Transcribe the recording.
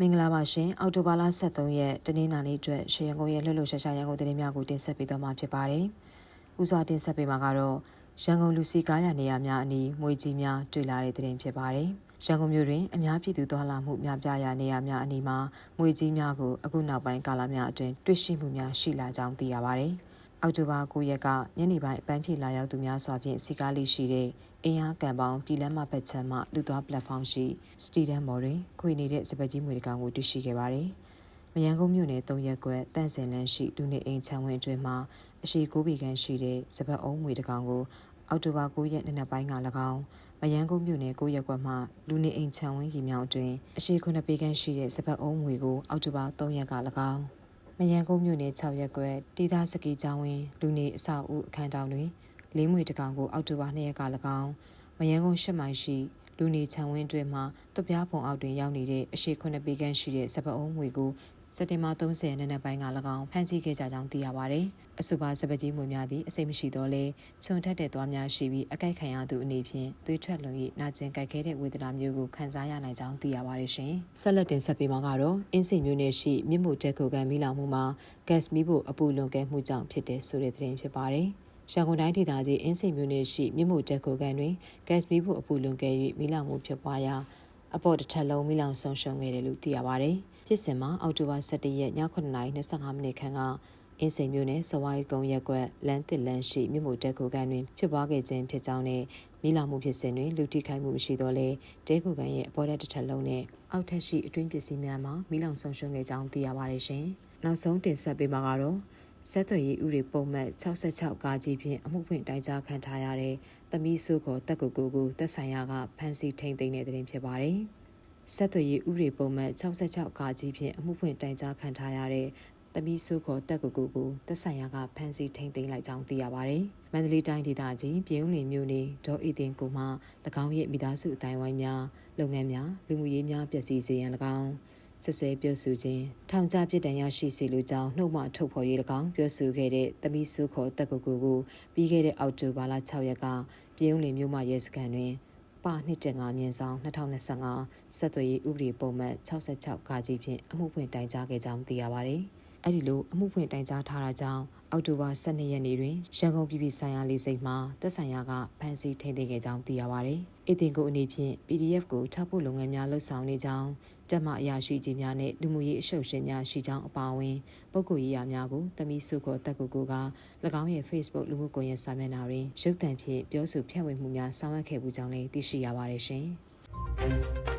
မင်္ဂလာပါရှင်အောက်တိုဘာလ23ရက်တနင်္လာနေ့အတွက်ရှေရန်ကုန်ရဲ့လှုပ်လှုပ်ရှားရှားရန်ကုန်သတင်းများကိုတင်ဆက်ပေးသွားမှာဖြစ်ပါတယ်။ဦးစွာတင်ဆက်ပေးမှာကတော့ရန်ကုန်လူစီကားရနေရာများအနီးမွေကြီးများတွေ့လာတဲ့သတင်းဖြစ်ပါတယ်။ရန်ကုန်မြို့တွင်အများပြည်သူသွားလာမှုများပြားရာနေရာများအနီးမှာမွေကြီးများကိုအခုနောက်ပိုင်းကာလများအတွင်းတွေ့ရှိမှုများရှိလာကြောင်းသိရပါတယ်။ အောက်တိုဘာ9ရက်ကညနေပိုင်းအပန်းဖြေလာရောက်သူများစွာဖြင့်စီကားလေးရှိတဲ့အင်အားကံပေါင်းပြည်လမ်းမဘက်ချမ်းမှလူသွားပလက်ဖောင်းရှိစတီဒန်မော်တွင်ခွေနေတဲ့စပက်ကြီးမွေတကောင်ကိုတွေ့ရှိခဲ့ပါတယ်။မယန်းကုန်းမြို့နယ်၃ရက်ကွက်တန့်စင်လန်းရှိလူနေအိမ်ချမ်းဝင်းအတွင်းမှာအရှိကိုးပီကန်ရှိတဲ့စပက်အုံးမွေတကောင်ကိုအောက်တိုဘာ9ရက်နေ့နက်ပိုင်းက၎င်းမယန်းကုန်းမြို့နယ်9ရက်ကွက်မှလူနေအိမ်ချမ်းဝင်းရီမြောင်အတွင်းအရှိ9ပေကန်ရှိတဲ့စပက်အုံးမွေကိုအောက်တိုဘာ3ရက်က၎င်း မယန်းကုန်းမြို့နယ်6ရက်ကွက်တီသားစကီကျောင်းဝင်းလူနေအဆောက်အဦအခန်းတောင်တွင်လေးမွေတကောင်ကိုအောက်တိုဘာ2ရက်က၎င်းမယန်းကုန်း၈မိုင်ရှိလူနေချံဝင်းအတွင်းမှာတပြားပုံအောက်တွင်ရောက်နေတဲ့အရှိခွနှစ်ပေခန့်ရှိတဲ့စပအုံးငွေကို စက်တင်ဘာ30နှစ်နက်ပိုင်းက၎င်းဖမ်းဆီးခဲ့ကြကြောင်းသိရပါဗျ။အဆိုပါစပကြီးမွေများသည်အစိမ့်မရှိတော့လဲချွန်ထက်တဲ့သွားများရှိပြီးအကြိုက်ခံရသူအနေဖြင့်သွေးထွက်လွန်၍နာကျင်ကြိုက်ခဲတဲ့ဝေဒနာမျိုးကိုခံစားရနိုင်ကြောင်းသိရပါတယ်ရှင်။ဆက်လက်တင်ဆက်ပေးမှာကတော့အင်းစိန်မျိုးနယ်ရှိမြင့်မို့တက်ခုကန်မိလောင်မှုမှာဂက်စ်မီးဖို့အပူလွန်ကဲမှုကြောင့်ဖြစ်တဲ့ဆိုတဲ့သတင်းဖြစ်ပါတယ်။ရန်ကုန်တိုင်းဒေသကြီးအင်းစိန်မြို့နယ်ရှိမြစ်မှုတက်ကိုကန်တွင်ဂက်စ်မီးဖို့အပူလွန်ကဲ၍မိလောင်မှုဖြစ်ပွားရာအပေါ်တစ်ထပ်လုံးမိလောင်ဆုံးရှုံးခဲ့တယ်လို့သိရပါဗျ။ ဖြစ်စဉ်မှာအောက်တိုဘာ17ရက်ည9:25မိနစ်ခန့်ကအင်းစိန်မြို့နယ်စဝိုင်းကုန်းရက်ကွက်လမ်းတစ်လမ်းရှိမြစ်မှုတက်ကိုကန်တွင်ဖြစ်ပွားခဲ့ခြင်းဖြစ်ကြောင်းနဲ့မိလောင်မှုဖြစ်စဉ်တွင်လူထိခိုက်မှုမရှိတော့လဲတဲကိုကန်ရဲ့အပေါ်တစ်ထပ်လုံးနဲ့အောက်ထပ်ရှိအတွင်းပစ္စည်းများမှာမိလောင်ဆုံးရှုံးခဲ့ကြောင်းသိရပါတယ်ရှင်။နောက်ဆုံးတင်ဆက်ပေးမှာကတော့ဆက်သွယ်ရေးဥတွေပုံမှန်66ကားကြီးဖြင့်အမှုဖွင့်တိုင်ကြားခံထားရတဲ့သမီးစုကိုတက်ကူကူကိုတက်ဆိုင်ရာကဖမ်းဆီးထိန်သိမ်းတဲ့တဲ့တင်ဖြစ်ပါတယ်။ ဆက်သွယ်ရေးဥတွေပုံမှန်66ကားကြီးဖြင့်အမှုဖွင့်တိုင်ကြားခံထားရတဲ့သမီးစုကိုတက်ကူကူကိုတက်ဆိုင်ရာကဖမ်းဆီးထိန်သိမ်းလိုက်ကြောင်းသိရပါတယ်။မန္တလေးတိုင်းဒေသကြီးပြည်ဦးလင်မြို့နယ်ဒေါ်အီတင်ကိုမှ၎င်းရဲ့မိသားစုအတိုင်းဝိုင်းများလုပ်ငန်းများလူမှုရေးများပျက်စီးစေရန်၎င်းဆွဆွဲပြောဆိုခြင်းထောင်ချပြစ်ဒဏ်ရရှိစီလိုကြောင်းနှုတ်မှထုတ်ဖော်ရေး၎င်းပြောဆိုခဲ့တဲ့သမီးစုခေါ်တက်ကူကူကိုပြီးခဲ့တဲ့အောက်တိုဘာလ6ရက်ကပြည်ုံလင်မြို့မှရဲစခန်းတွင် ပါနှစ်တင်ငါမြင်းဆောင်2025ဆက်သွယ်ရေးဥပဒေပုံမှန်66ကာကြီးဖြင့်အမှုဖွင့်တိုင်ကြားခဲ့ကြောင်းသိရပါဗျ။ အဲ့ဒီလိုအမှုဖွင့်တိုင်ကြားထားတာကြောင့်အောက်တိုဘာ12ရက်နေ့တွင်ရန်ကုန်ပြည်ပြည်ဆိုင်ရာလေးစိတ်မှသက်ဆိုင်ရာကဖမ်းဆီးထိန်းသိမ်းခဲ့ကြောင်းသိရပါဗျ။အတင်ကိုအနေဖြင့် PDF ကိုထောက်ဖို့လုပ်ငန်းများလှုပ်ဆောင်နေကြောင်းတက်မအရာရှိကြီးများနဲ့လူမှုရေးအရှုပ်ရှင်များရှိကြောင်းအပါအဝင်ပုဂ္ဂိုလ်ရေးရာများကိုတမီစုကိုတက်ကူကိုက၎င်းရဲ့ Facebook လူမှုကွန်ရက်စာမျက်နှာတွင်ရုပ်သံဖြင့်ပြောဆိုဖြန့်ဝေမှုများဆောင်ရွက်ခဲ့မှုကြောင်းလည်းသိရှိရပါတယ်ရှင်။